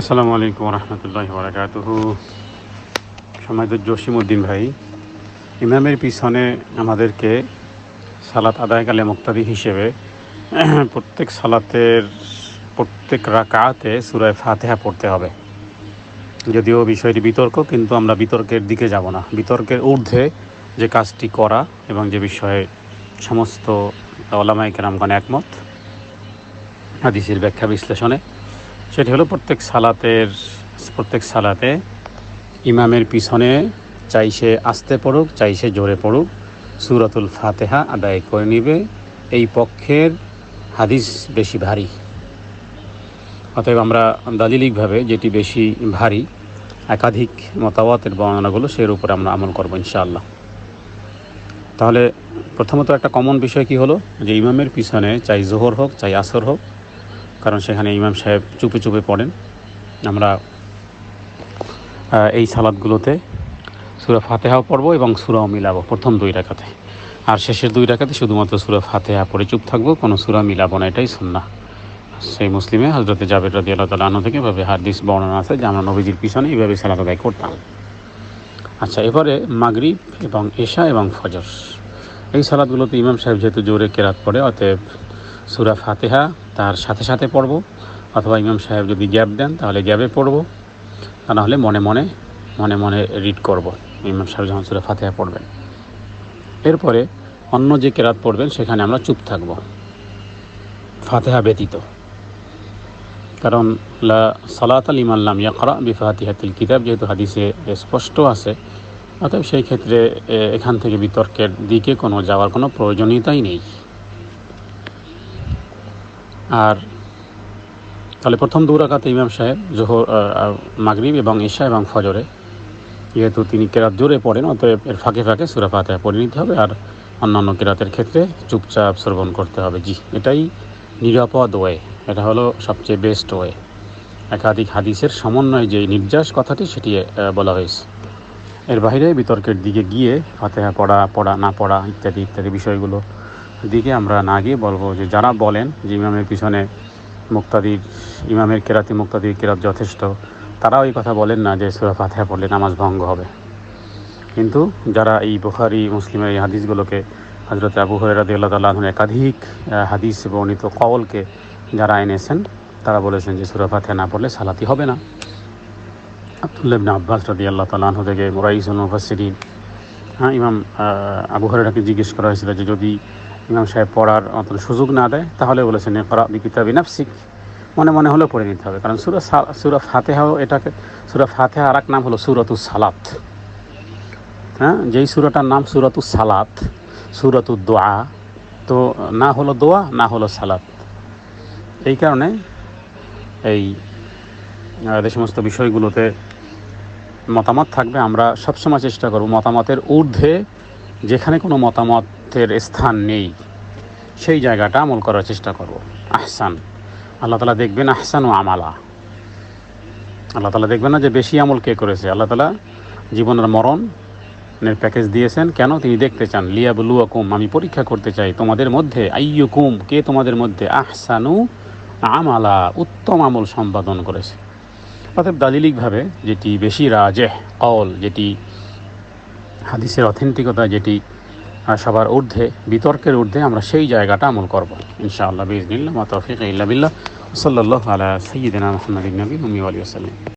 আসসালামু আলাইকুম রহমতুল্লাহ বারাকাতুহু সময়ত জসিমউদ্দিন ভাই, ইমামের পিছনে আমাদেরকে সালাত আদায়কালে মুক্তাদি হিসেবে প্রত্যেক সালাতের প্রত্যেক রাকাতে সুরায় ফাতেহা পড়তে হবে। যদিও বিষয়টি বিতর্ক, কিন্তু আমরা বিতর্কের দিকে যাব না। বিতর্কের ঊর্ধ্বে যে কাজটি করা এবং যে বিষয়ে সমস্ত ওলামাই কেরামগণ একমত, হাদিসের ব্যাখ্যা বিশ্লেষণে সেটি হলো প্রত্যেক সালাতের, প্রত্যেক সালাতে ইমামের পিছনে চাই সে আস্তে পড়ুক, চাই সে জোরে পড়ুক, সুরাতুল ফাতেহা আদায় করে নিবে। এই পক্ষের হাদিস বেশি ভারী। অতএব আমরা দালিলিকভাবে যেটি বেশি ভারী, একাধিক মতামতের বর্ণনাগুলো সের উপরে আমরা আমল করব ইনশাআল্লাহ। তাহলে প্রথমত একটা কমন বিষয় কি হলো? যে ইমামের পিছনে চাই জোহর হোক, চাই আসর হোক কারণ সেখানে ইমাম সাহেব চুপে চুপে পড়েন। আমরা এই সালাদগুলোতে সুরা ফাতেহাও পড়ব এবং সুরাও মিলাবো প্রথম দুই রাখাতে আর শেষের দুই রাখাতে শুধুমাত্র সুরা ফাতেহা পড়ে চুপ থাকব, কোনো সুরা মিলাবো না, এটাই সুন্না সেই মুসলিমে হজরতে জাবের রাদি আল্লাহ তালা আনু থেকে এভাবে হাদিস বর্ণনা আছে যে আমরা নবীজির পিছনে এইভাবে সালাদ আদায় করতাম। আচ্ছা এবারে মাগরিব এবং এশা এবং ফজর। এই সালাদগুলোতে ইমাম সাহেব যেহেতু জোরে কেরাত পড়ে, অতএব সুরা ফাতেহা তার সাথে সাথে পড়ব। অথবা ইমাম সাহেব যদি গ্যাপ দেন, তাহলে গ্যাপে পড়ব। তা নাহলে মনে মনে মনে মনে রিড করব। ইমাম সাহেব যখন সুরা ফাতেহা পড়বেন। এরপরে অন্য যে কেরাত পড়বেন, সেখানে আমরা চুপ থাকব। ফাতেহা ব্যতীত। কারণ, লা সালাত আল ইমাল্লাম ইয়াকরা বিফাতিহাতিল কিতাব, যেহেতু হাদিসে স্পষ্ট আছে, অতএব সেই ক্ষেত্রে এখান থেকে বিতর্কের দিকে কোনো যাওয়ার কোনো প্রয়োজনীয়তাই নেই। আর তাহলে প্রথম দু রাকাতে ইমাম সাহেব জোহর মাগরিব এবং ঈশা এবং ফজরে। যেহেতু তিনি কেরাত জোরে পড়েন, অতএব এর ফাঁকে ফাঁকে সুরা ফাতেহা পড়ে নিতে হবে আর অন্যান্য কেরাতের ক্ষেত্রে চুপচাপ শ্রবণ করতে হবে। জি, এটাই নিরাপদ ওয়ে। এটা হলো সবচেয়ে বেস্ট ওয়ে। একাধিক হাদিসের সমন্বয়ে যে নির্যাস কথাটি সেটি বলা হয়েছে। এর বাইরে বিতর্কের দিকে গিয়ে ফাতেহা পড়া পড়া, না পড়া ইত্যাদি ইত্যাদি বিষয়গুলো দিকে আমরা না গিয়ে বলব যে যারা বলেন যে ইমামের পিছনে মুক্তাদির, ইমামের কেরাতি মুক্তাদির কেরাত যথেষ্ট, তারাও এই কথা বলেন না যে সুরা ফাতেহা পড়লে নামাজ ভঙ্গ হবে। কিন্তু যারা এই বুখারি, মুসলিমের এই হাদিসগুলোকে হজরত আবু হরাদি আল্লাহ তাল্লাহ একাধিক হাদিস বর্ণিত কওলকে যারা এনেছেন, তারা বলেছেন যে সুরা ফাতেহা না পড়লে সালাতি হবে না। আবদুল্লাহ ইবনে আব্বাস রাদি আল্লাহ তাল্লাহ থেকে মোরাইসুল মুফাসিরিন হ্যাঁ ইমাম আবু হরাকে জিজ্ঞেস করা হয়েছিল যে যদি ইমাম সাহেব পড়ার মতন সুযোগ না দেয়, তাহলে বলেছেন করা বিকিতাবি নাফসিক। মনে মনে হলেও পড়ে নিতে হবে, কারণ সুরা সুরা ফাতেহাও এটাকে, সুরা ফাতেহা আর এক নাম হলো সুরাতুস সালাত। হ্যাঁ? যেই সুরাটার নাম সুরাতুস সালাত, সুরাতুদ দোয়া, তো না হলো দোয়া, না হলো সালাত। এই কারণে এই যে সমস্ত বিষয়গুলোতে মতামত থাকবে। আমরা সবসময় চেষ্টা করব মতামতের ঊর্ধ্বে যেখানে কোনো মতামতের স্থান নেই। সেই জায়গাটা আমল করার চেষ্টা করব। আহসান। আল্লাহ তালা দেখবেন আহসান ও আমালা। আল্লাহ তালা দেখবেন না যে বেশি আমল কে করেছে। আল্লাহ তালা জীবনের মরণের প্যাকেজ দিয়েছেন। কেন? তিনি দেখতে চান, লিয়াবুলুয়াকুম, আমি পরীক্ষা করতে চাই তোমাদের মধ্যে। আইয়ুকুম, কে তোমাদের মধ্যে? আহসানু আমালা, উত্তম আমল সম্পাদন করেছে। অতএব দালিলিকভাবে যেটি বেশি রাজেহ কল যেটি হাদিসের অথেন্টিকতা, যেটি সবার ঊর্ধ্বে, বিতর্কের ঊর্ধ্বে আমরা সেই জায়গাটা আমল করব। ইনশাআল্লাহ বিজনিল্লা মাতফিক ইল্লা বিল্লাহ। সাল্লাল্লাহু আলা সাইয়্যিদিনা মুহাম্মাদিন নবী উম্মি ওয়া আলিহি ওয়াসাল্লাম।